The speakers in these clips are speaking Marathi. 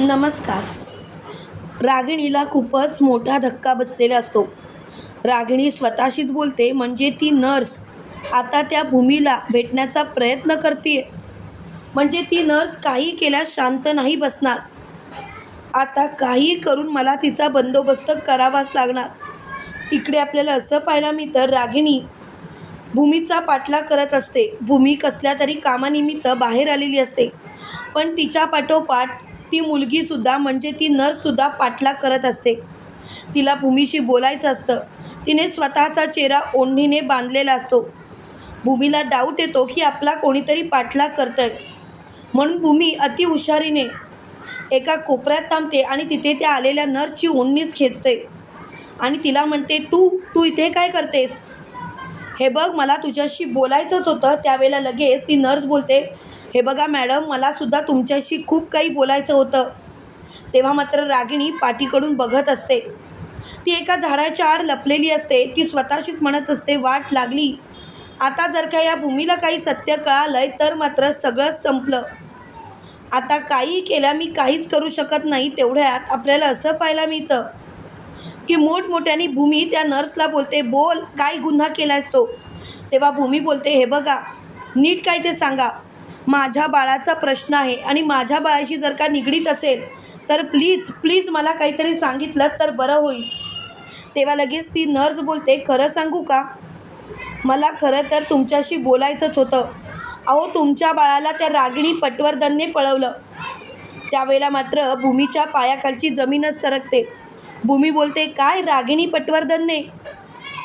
नमस्कार. रागिणीला खूपच मोठा धक्का बसलेला असतो. रागिणी स्वतःशीच बोलते म्हणजे ती नर्स. आता त्या भूमीला भेटण्याचा प्रयत्न करते म्हणजे ती नर्स काही केल्यास शांत नाही बसणार. आता काही करून मला तिचा बंदोबस्त करावाच लागणार. इकडे आपल्याला असं पाहायला मिळतं रागिणी भूमीचा पाठलाग करत असते. भूमी कसल्या तरी कामानिमित्त बाहेर आलेली असते. पण तिच्या पाठोपाठ ती मुलगीसुद्धा म्हणजे ती नर्ससुद्धा पाठलाग करत असते. तिला भूमीशी बोलायचं असतं. तिने स्वतःचा चेहरा ओंढीने बांधलेला असतो. भूमीला डाऊट येतो की आपला कोणीतरी पाठलाग करतंय. म्हणून भूमी अतिहुशारीने एका कोपऱ्यात थांबते आणि तिथे त्या आलेल्या नर्सची ओढणीच खेचते. आणि तिला म्हणते तू तू इथे काय करतेस? हे बघ मला तुझ्याशी बोलायचंच होतं. त्यावेळेला लगेच ती नर्स बोलते हे बघा मॅडम मलासुद्धा तुमच्याशी खूप काही बोलायचं होतं. तेव्हा मात्र रागिणी पाठीकडून बघत असते. ती एका झाडाच्या आड लपलेली असते. ती स्वतःशीच म्हणत असते वाट लागली. आता जर का या भूमीला काही सत्य कळालंय तर मात्र सगळंच संपलं. आता काही केल्या मी काहीच करू शकत नाही तेवढ्यात आपल्याला असं पाहायला मिळतं की मोठमोठ्याने भूमी त्या नर्सला बोलते बोल काय गुन्हा केलायस तो? तेव्हा भूमी बोलते हे बघा नीट काय ते सांगा. माझ्या बाळाचा प्रश्न आहे आणि माझ्या बाळाशी जर का निगडीत असेल तर प्लीज प्लीज मला काहीतरी सांगितलं तर बरं होईल. तेव्हा लगेच ती नर्स बोलते खरं सांगू का? मला खरं तर तुमच्याशी बोलायचंच होतं. अहो तुमच्या बाळाला त्या रागिणी पटवर्धनने पळवलं. त्यावेळेला मात्र भूमीच्या पायाखालची जमीनच सरकते. भूमी बोलते काय रागिणी पटवर्धनने?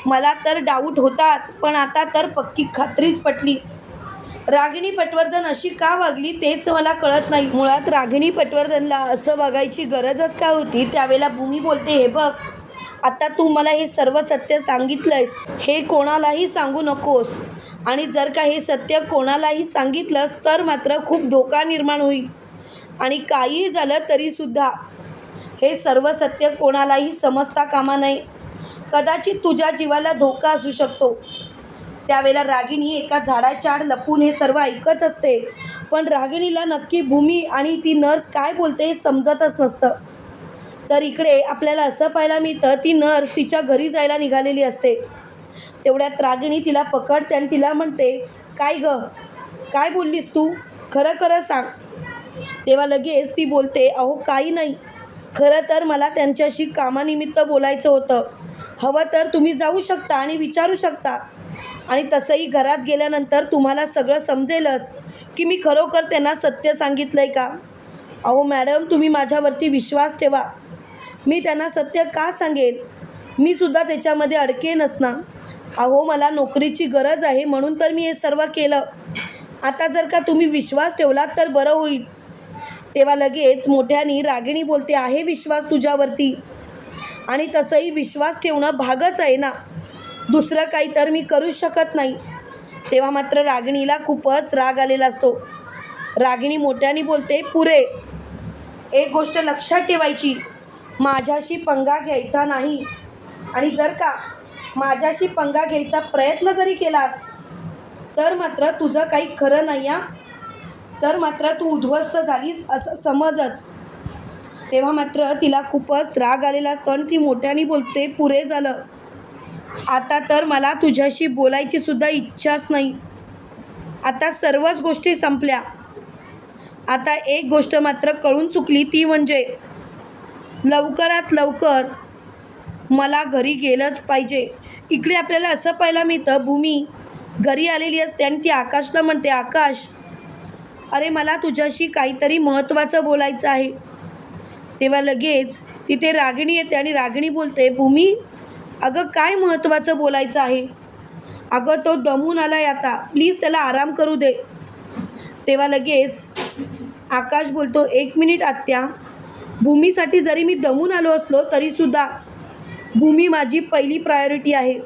मला तर डाऊट होताच पण आता तर पक्की खात्रीच पटली. रागिणी पटवर्धन अशी का वागली तेच मला कळत नाही. मुळात रागिणी पटवर्धनला असं वागायची गरजच का होती? त्यावेळेला भूमी बोलते हे बघ आता तू मला हे सर्व सत्य सांगितलंयस हे कोणालाही सांगू नकोस. आणि जर का हे सत्य कोणालाही सांगितलंस तर मात्र खूप धोका निर्माण होईल. आणि काहीही झालं तरीसुद्धा हे सर्व सत्य कोणालाही समजता कामा नये. कदाचित तुझ्या जीवाला धोका असू शकतो. त्यावेळेला रागिणी एका झाडाच्या आड लपून हे सर्व ऐकत असते. पण रागिणीला नक्की भूमी आणि ती नर्स काय बोलते हे समजतच नसतं. तर इकडे आपल्याला असं पाहायला मिळतं ती नर्स तिच्या घरी जायला निघालेली असते. तेवढ्यात रागिणी तिला पकडते आणि तिला म्हणते काय ग? काय बोललीस तू? खरं खरं सांग. तेव्हा लगेच ती बोलते अहो काही नाही. खरं तर मला त्यांच्याशी कामानिमित्त बोलायचं होतं. हवं तर तुम्ही जाऊ शकता आणि विचारू शकता. आणि तसंही घरात गेल्यानंतर तुम्हाला सगळं समजेलच की मी खरोखर त्यांना सत्य सांगितलं आहे का? अहो मॅडम तुम्ही माझ्यावरती विश्वास ठेवा. मी त्यांना सत्य का सांगेन? मी सुद्धा त्याच्यामध्ये अडकेनच ना अहो मला नोकरीची गरज आहे म्हणून तर मी हे सर्व केलं. आता जर का तुम्ही विश्वास ठेवलात तर बरं होईल. तेव्हा लगेच मोठ्यानी रागिणी बोलते आहे विश्वास तुझ्यावरती? आणि तसंही विश्वास ठेवणं भागच आहे ना. दुसरं काही तर मी करू शकत नाही. तेव्हा मात्र रागिणीला खूपच राग आलेला असतो. रागिणी मोठ्याने बोलते पुरे एक गोष्ट लक्षात ठेवायची. माझ्याशी पंगा घ्यायचा नाही. आणि जर का माझ्याशी पंगा घ्यायचा प्रयत्न जरी केलास तर मात्र तुझं काही खरं नाही या तर मात्र तू उद्ध्वस्त झालीस असं समजच. तेव्हा मात्र तिला खूपच राग आलेला असतो आणि ती मोठ्याने बोलते पुरे झालं. आता तर मला तुझ्याशी बोलायची सुद्धा इच्छाच नाही. आता सर्वच गोष्टी संपल्या. आता एक गोष्ट मात्र कळून चुकली ती म्हणजे लवकरात लवकर मला घरी गेलंच पाहिजे. इकडे आपल्याला असं पाहायला मिळतं भूमी घरी आलेली असते आणि ती आकाशला म्हणते आकाश अरे मला तुझ्याशी काहीतरी महत्त्वाचं बोलायचं आहे. तेव्हा लगेच तिथे रागिणी येते आणि रागिणी बोलते भूमी अगं काय महत्त्वाचं बोलायचं आहे? अगं तो दमून आलाय आता. प्लीज त्याला आराम करू दे. तेव्हा लगेच आकाश बोलतो एक मिनिट आत्या. भूमीसाठी जरी मी दमून आलो असलो तरीसुद्धा भूमी माझी पहिली प्रायोरिटी आहे.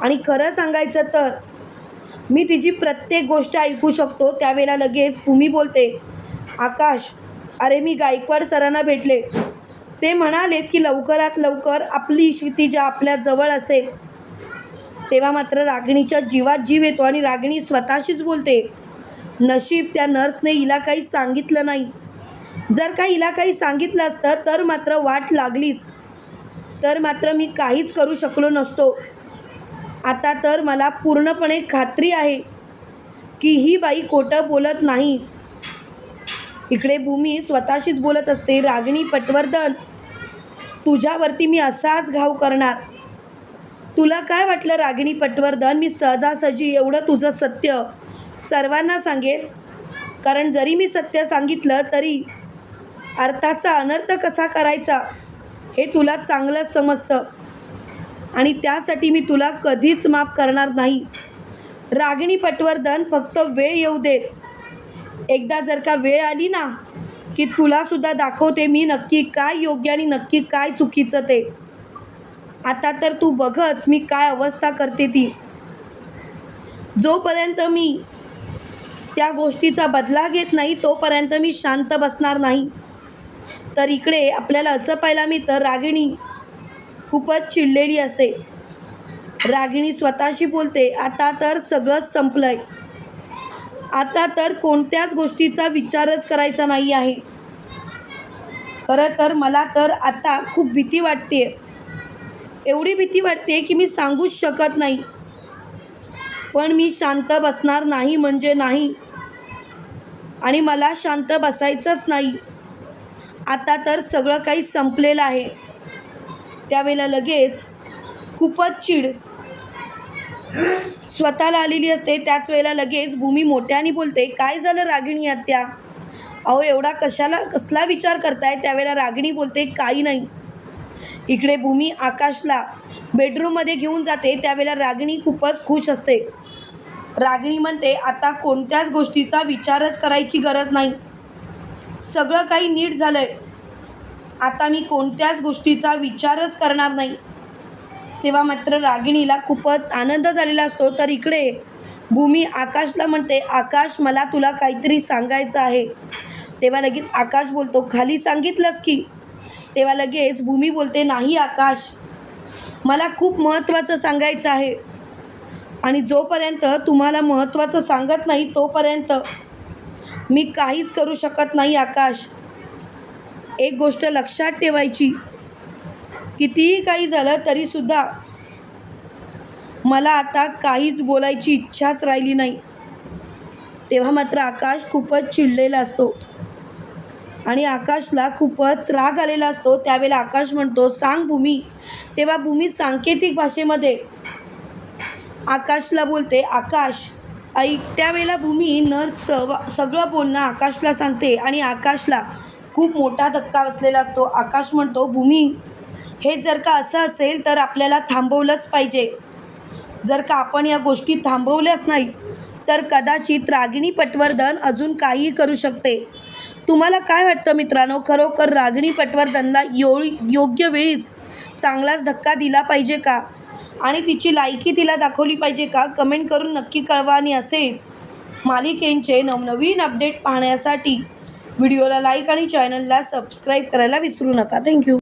आणि खरं सांगायचं तर मी तिची प्रत्येक गोष्ट ऐकू शकतो. त्यावेळेला लगेच भूमी बोलते आकाश अरे मी गायकवाड सरांना भेटले. ते म्हणालेत की लवकरात लवकर आपली क्षितिजा आपल्या जवळ असेल तेव्हा मात्र रागिणीच्या जीवात जीव येतो आणि रागिणी स्वतःशीच बोलते. नशीब त्या नर्सने हिला काही सांगितलं नाही. जर का हिला काही सांगितलं असतं तर मात्र वाट लागलीच. तर मात्र मी काहीच करू शकलो नसतो. आता तर मला पूर्णपणे खात्री आहे की ही बाई खोटं बोलत नाही. इकडे भूमी स्वतःशीच बोलत असते रागिणी पटवर्धन तुझ्यावरती मी असाच घाव करणार. तुला काय वाटलं रागिणी पटवर्धन? मी सहजासहजी एवढं तुझं सत्य सर्वांना सांगेन. कारण जरी मी सत्य सांगितलं तरी अर्थाचा अनर्थ कसा करायचा हे तुला चांगलंच समजतं. आणि त्यासाठी मी तुला कधीच माफ करणार नाही. रागिणी पटवर्धन फक्त वेळ येऊ देत. एकदा जर का वेळ आली ना की तुलासुद्धा दाखवते मी नक्की काय योग्य आणि नक्की काय चुकीचं ते. आता तर तू बघच मी काय अवस्था करते ती. जोपर्यंत मी त्या गोष्टीचा बदला घेत नाही तोपर्यंत मी शांत बसणार नाही. तर इकडे आपल्याला असं पाहायला मिळतं रागिणी खूपच चिडलेली असते. रागिणी स्वतःशी बोलते आता तर सगळंच संपलं आहे आता तर कोणत्याच गोष्टीचा विचारच करायचा नाही आहे. खरं तर मला तर आता खूप भीती वाटते एवढी भीती वाटते की मी सांगूच शकत नाही. पण मी शांत बसणार नाही म्हणजे नाही. आणि मला शांत बसायचंच नाही. आता तर सगळं काही संपलेलं आहे. त्यावेळेला लगेच खूपच चिड स्वतःला आलेली असते त्याच वेळेला लगेच भूमी मोठ्याने बोलते काय झालं रागिणी आत्या? अहो एवढा कशाला कसला विचार करताय? त्यावेळेला रागिणी बोलते काही नाही. इकडे भूमी आकाशला बेडरूममध्ये घेऊन जाते त्यावेळेला रागिणी खूपच खुश असते. रागिणी म्हणते आता कोणत्याच गोष्टीचा विचारच करायची गरज नाही. सगळं काही नीट झालं आहे आता मी कोणत्याच गोष्टीचा विचारच करणार नाही. तेव्हा मात्र रागिणीला खूपच आनंद झालेला असतो. तर इकडे भूमी आकाशला म्हणते आकाश मला तुला काहीतरी सांगायचं आहे. तेव्हा लगेच आकाश बोलतो खाली सांगितलंस की? तेव्हा लगेच भूमी बोलते नाही आकाश मला खूप महत्त्वाचं सांगायचं आहे. आणि जोपर्यंत तुम्हाला महत्त्वाचं सांगत नाही तोपर्यंत मी काहीच करू शकत नाही आकाश. एक गोष्ट लक्षात ठेवायची कितीही काही झालं तरीसुद्धा मला आता काहीच बोलायची इच्छाच राहिली नाही. तेव्हा मात्र आकाश खूपच चिडलेला असतो. आणि आकाशला खूपच राग आलेला असतो. त्यावेळेला आकाश म्हणतो सांग भूमी. तेव्हा भूमी सांकेतिक भाषेमध्ये आकाशला बोलते आकाश ऐक. त्यावेळेला भूमी नर्स सगळं बोलणं आकाशला सांगते आणि आकाशला खूप मोठा धक्का बसलेला असतो. आकाश म्हणतो भूमी हे जर का असं असेल तर आपल्याला थांबवलंच पाहिजे. जर का आपण या गोष्टी थांबवल्याच नाही तर कदाचित रागिणी पटवर्धन अजून काहीही करू शकते. तुम्हाला काय वाटतं मित्रांनो? खरोखर रागिणी पटवर्धनला यो योग्य वेळीच चांगलाच धक्का दिला पाहिजे का? आणि तिची लायकी तिला दाखवली पाहिजे का? कमेंट करून नक्की कळवा आणि असेच मालिकेंचे नवनवीन अपडेट पाहण्यासाठी व्हिडिओला लाईक आणि चॅनलला सबस्क्राईब करायला विसरू नका. थँक्यू.